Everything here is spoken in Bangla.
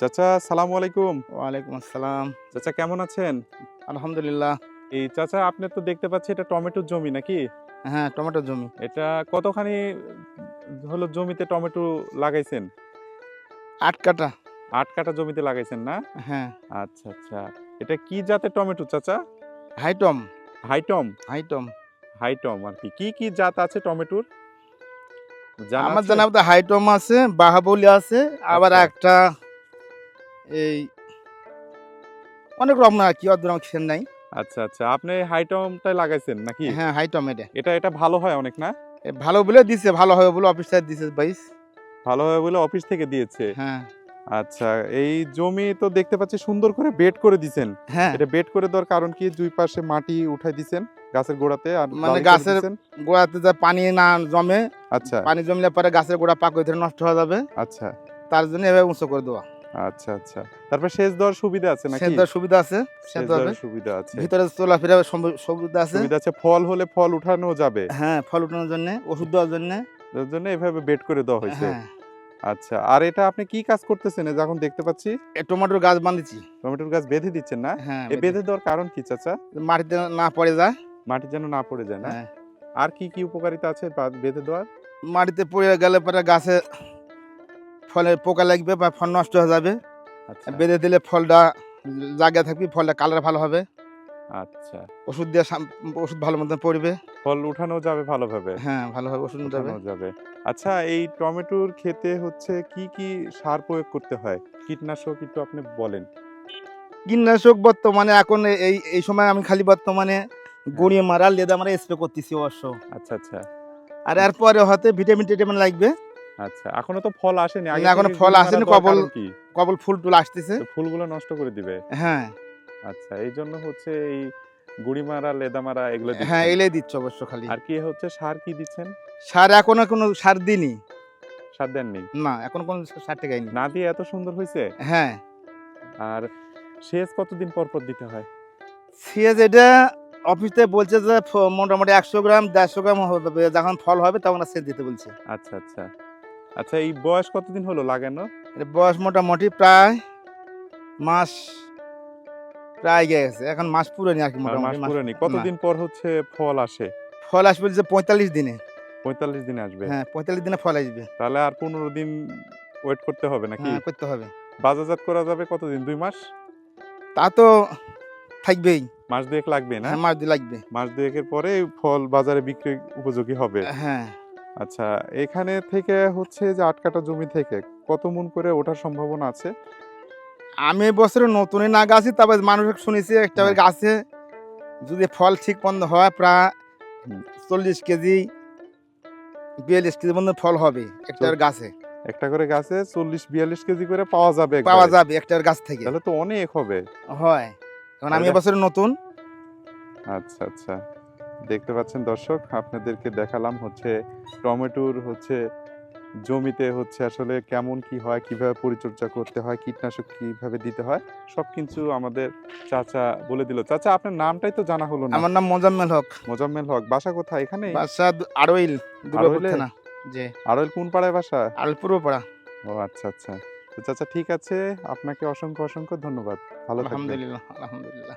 চাচা সালাম আলাইকুম। ওয়ালাইকুম আসসালাম। চাচা কেমন আছেন? আলহামদুলিল্লাহ। এই চাচা আপনি তো দেখতে পাচ্ছি এটা টমেটোর জমি নাকি? হ্যাঁ টমেটোর জমি। এটা কতখানি হলো জমিতে টমেটো লাগাইছেন? আট কাটা আট কাটা জমিতে লাগাইছেন না? হ্যাঁ। আচ্ছা আচ্ছা। এটা কি জাতের টমেটো চাচা? হাইটম। হাইটম? হাইটম। হাইটম আর কি। কি কি জাত আছে টমেটোর? জানা আমার? জানা হাইটম আছে বাহাবলি আছে আবার আচ্ছা। একটা এই অনেক রকম আর কি অত খেয়াল নাই। আচ্ছা আচ্ছা। আপনি হাইটমটাই লাগাইছেন নাকি? হ্যাঁ হাইটম এটা। এটা এটা ভালো হয় অনেক না? ভালো বলে দিছে ভালো হবে বলে অফিস থেকে দিছে ভালো হয় বলে অফিস থেকে দিয়েছে? হ্যাঁ। আচ্ছা এই জমি তো দেখতে পাচ্ছি সুন্দর করে বেড করে দিছেন। হ্যাঁ। এটা বেড করে দেওয়ার কারণ কি? দুই পাশে মাটি উঠাই দিছেন গাছের গোড়াতে আর মানে গাছের- গোড়াতে যা পানি না জমে আচ্ছা। পানি জমলে পরে গাছের গোড়া পাক হয়ে নষ্ট হয়ে যাবে। আচ্ছা। তার জন্য এভাবে উঁচু করে দেওয়া। আচ্ছা আচ্ছা। তারপর সেচ দেওয়ার সুবিধা আছে নাকি? সেচ দেওয়ার সুবিধা আছে সেচ দেওয়ার সুবিধা। আছে। ভিতরে চলাফেরা সুবিধা আছে। সুবিধা আছে ফল হলে ফল উঠানো যাবে। হ্যাঁ ফল উঠানোর জন্য ওষুধ দেওয়ার জন্য। যার জন্য এভাবে বেড করে দেওয়া হয়েছে। হ্যাঁ। আচ্ছা আর এটা আপনি কি কাজ করতেছেন? যখন দেখতে পাচ্ছি। টমেটোর গাছ বাঁধেছি। টমেটোর গাছ বেঁধে দিচ্ছেন না? হ্যাঁ এই বেঁধে দেওয়ার কারণ কি চাচা? মাটিতে না পড়ে যায়। মাটি যেন না পড়ে যায় না? হ্যাঁ। আর কি কি উপকারিতা আছে বেঁধে দেওয়ার? মাটিতে পড়ে গেলে পরে গাছে ফলে পোকা লাগবে বা ফল নষ্ট হয়ে যাবে। আচ্ছা। বেঁধে দিলে ফলটা জায়গা থাকবে ফলটা কালার ভালো হবে। আচ্ছা। ওষুধ দিয়ে ওষুধ ভালো মতন পড়বে। ফল উঠানো যাবে ভালোভাবে? হ্যাঁ ভালোভাবে ওষুধ যাবে উঠানো যাবে। আচ্ছা এই টমেটোর খেতে হচ্ছে কি কি সার প্রয়োগ করতে হয়? কীটনাশক একটু আপনি বলেন। কীটনাশক বর্তমানে এখন এই এই সময় আমি খালি বর্তমানে গড়িয়ে মারা লেদা মারা স্প্রে করতেছি অবশ্য। আচ্ছা আচ্ছা। আর এরপরে হয়তো ভিটামিন টিটামিন লাগবে। আচ্ছা এখনও তো ফল আসেনি। এখনও ফল আসেনি, কবল- কবল ফুল টুল আসতেছে। ফুলগুলো নষ্ট করে দিবে? হ্যাঁ। আচ্ছা এই জন্য হচ্ছে এই গুড়ি মারা লেদা মারা এগুলো হ্যাঁ এলেই দিচ্ছে অবশ্য খালি। আর কি হচ্ছে? সার কি দিচ্ছেন? সার এখনও কোনো সার দিইনি। সার দেননি? না এখন কোনো সার টেকাইনি না দিয়ে এত সুন্দর হয়েছে? হ্যাঁ। আর সেচ কতদিন পর পর দিতে হয়? সিএস এটা অফিস বলছে যে মোটামুটি একশো গ্রাম দেড়শো গ্রাম হবে। যখন ফল হবে তখন সেচ দিতে বলছে। আচ্ছা আচ্ছা। আচ্ছা এই বয়স কতদিন হলো লাগানো? বয়স মোটামুটি প্রায় মাস প্রায় গেছে। এখন মাস পুরোনি আর কি মোটামুটি মাস কতদিন পর হচ্ছে ফল আসে? ফল আসবে যে পঁয়তাল্লিশ দিনে। পঁয়তাল্লিশ দিনে আসবে? হ্যাঁ পঁয়তাল্লিশ দিনে ফল আসবে। তাহলে আর পনেরো দিন ওয়েট করতে হবে নাকি? হ্যাঁ করতে হবে। বাজারজাত করা যাবে কতদিন? দুই মাস? তা তো থাকবেই। মাস দুয়েক লাগবে না? হ্যাঁ মাস দিয়ে লাগবে। মাস দুয়েকের পরে ফল বাজারে বিক্রি উপযোগী হবে। হ্যাঁ। আচ্ছা এখানে থেকে হচ্ছে যে আট কাটা জমি থেকে কত মন করে ওঠার সম্ভাবনা আছে? আমি বছরে নতুনই না গাছি তবে মানুষ শুনেছি একটা। গাছে যদি ফল ঠিক বন্ধ হয় প্রায় চল্লিশ কেজি বিয়াল্লিশ কেজি মতো ফল হবে একটার গাছে। একটা করে গাছে চল্লিশ বিয়াল্লিশ কেজি করে পাওয়া যাবে পাওয়া। যাবে একটার গাছ থেকে। তাহলে তো অনেক হবে। হয়। কারণ আমি এবছরে নতুন। আচ্ছা আচ্ছা। দেখতে পাচ্ছেন দর্শক আপনাদেরকে দেখালাম হচ্ছে টমেটোর হচ্ছে জমিতে হচ্ছে আসলে কেমন কি হয় কীভাবে পরিচর্যা করতে হয় কীটনাশক কীভাবে দিতে হয় সব কিছু আমাদের চাচা বলে দিল। চাচা আপনার নামটাই তো জানা হলো না। আমার নাম মোজাম্মেল হক। মোজাম্মেল হক বাসা কোথায় এখানে? বাসা আড়ইল আড়ইলে? থানা যে আরল কোন পাড়ায় বাসা? আড়ইল পূর্ব পাড়া ও আচ্ছা আচ্ছা। তো চাচা ঠিক আছে আপনাকে অসংখ্য অসংখ্য ধন্যবাদ। ভালো আলহামদুলিল্লাহ আলহামদুলিল্লাহ।